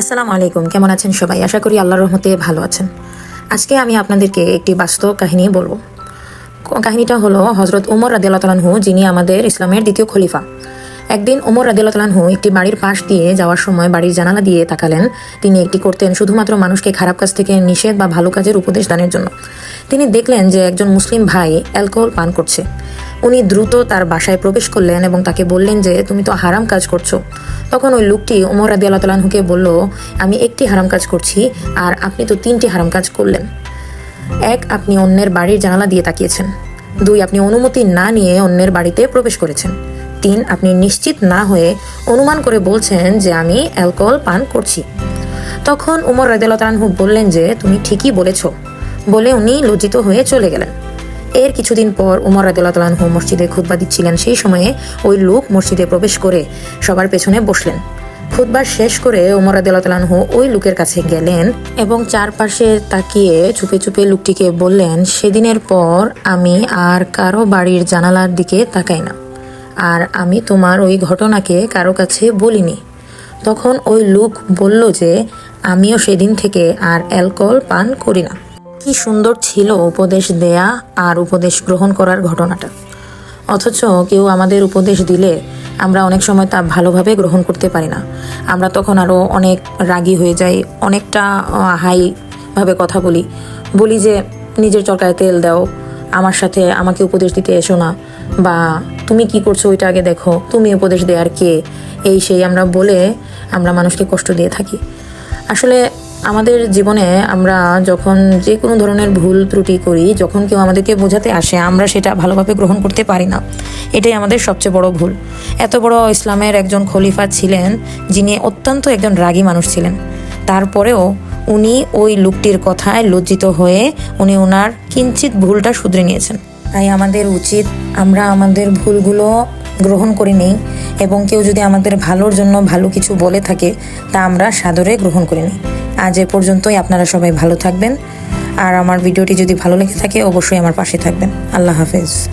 আসসালামু আলাইকুম, কেমন আছেন সবাই? আশা করি আল্লাহর রহমতে ভালো আছেন। আজকে আমি আপনাদেরকে একটি বাস্তব কাহিনী বলব। কাহিনীটা হলো হজরত উমর রাদিয়াল্লাহু যিনি আমাদের ইসলামের দ্বিতীয় খলিফা। একদিন উমর রাদিয়াল্লাহু একটি বাড়ির পাশ দিয়ে যাওয়ার সময় বাড়ির জানালা দিয়ে তাকালেন। তিনি একটি করতেন শুধুমাত্র মানুষকে খারাপ কাজ থেকে নিষেধ বা ভালো কাজের উপদেশ দানের জন্য। তিনি দেখলেন যে একজন মুসলিম ভাই অ্যালকোহল পান করছে। উনি দ্রুত তার বাসায় প্রবেশ করলেন এবং তাকে বললেন যে, তুমি তো হারাম কাজ করছ। তখন ওই লোকটি উমর রাদি আল্লাহ তালাহুকে বলল, আমি একটি হারাম কাজ করছি আর আপনি তো তিনটি হারাম কাজ করলেন। এক, আপনি অন্যের বাড়ির জানালা দিয়ে তাকিয়েছেন। দুই, আপনি অনুমতি না নিয়ে অন্যের বাড়িতে প্রবেশ করেছেন। তিন, আপনি নিশ্চিত না হয়ে অনুমান করে বলছেন যে আমি অ্যালকোহল পান করছি। তখন উমর রাদিয়াল্লাহু বললেন যে, তুমি ঠিকই বলেছ। বলে উনি লজ্জিত হয়ে চলে গেলেন। এর কিছুদিন পর উমর রাদিয়াল্লাহু মসজিদে খুতবা দিচ্ছিলেন। সেই সময়ে ওই লোক মসজিদে প্রবেশ করে সবার পেছনে বসলেন। খুতবার শেষ করে উমর রাদিয়াল্লাহু ওই লোকের কাছে গেলেন এবং চারপাশে তাকিয়ে চুপে চুপে লোকটিকে বললেন, সেদিনের পর আমি আর কারও বাড়ির জানালার দিকে তাকাই না। আর আমি তোমার ওই ঘটনাকে কারও কাছে বলিনি। তখন ওই লোক বলল যে, আমিও সেদিন থেকে আর অ্যালকোহল পান করি না। কি সুন্দর ছিল উপদেশ দেয়া আর উপদেশ গ্রহণ করার ঘটনাটা। অথচ কেউ আমাদের উপদেশ দিলে আমরা অনেক সময় তা ভালোভাবে গ্রহণ করতে পারি না। আমরা তখন আরও অনেক রাগী হয়ে যাই, অনেকটা হাই ভাবে কথা বলি। বলি যে, নিজের চরকায় তেল দাও, আমার সাথে আমাকে উপদেশ দিতে এসো না। বা, তুমি কি করছ ওইটা আগে দেখো, তুমি উপদেশ দেয়ার কে? এই সেই আমরা বলে আমরা মানুষকে কষ্ট দিয়ে থাকি। আসলে আমাদের জীবনে আমরা যখন যে কোনো ধরনের ভুল ত্রুটি করি, যখন কেউ আমাদেরকে বোঝাতে আসে, আমরা সেটা ভালোভাবে গ্রহণ করতে পারি না। এটাই আমাদের সবচেয়ে বড় ভুল। এত বড় ইসলামের একজন খলিফা ছিলেন যিনি অত্যন্ত একজন রাগী মানুষ ছিলেন। তারপরেও উনি ওই লোকটির কথায় লজ্জিত হয়ে উনি ওনার কিঞ্চিত ভুলটা শুধরে নিয়েছেন। তাই আমাদের উচিত আমরা আমাদের ভুলগুলো গ্রহণ করে নেই এবং কেউ যদি আমাদের ভালোর জন্য ভালো কিছু বলে থাকে, তা আমরা সাদরে গ্রহণ করে নিই। আজ এ পর্যন্তই, আপনারা সবাই ভালো থাকবেন। আর আমার ভিডিওটি যদি ভালো লেগে থাকে, অবশ্যই আমার পাশে থাকবেন। আল্লাহ হাফেজ।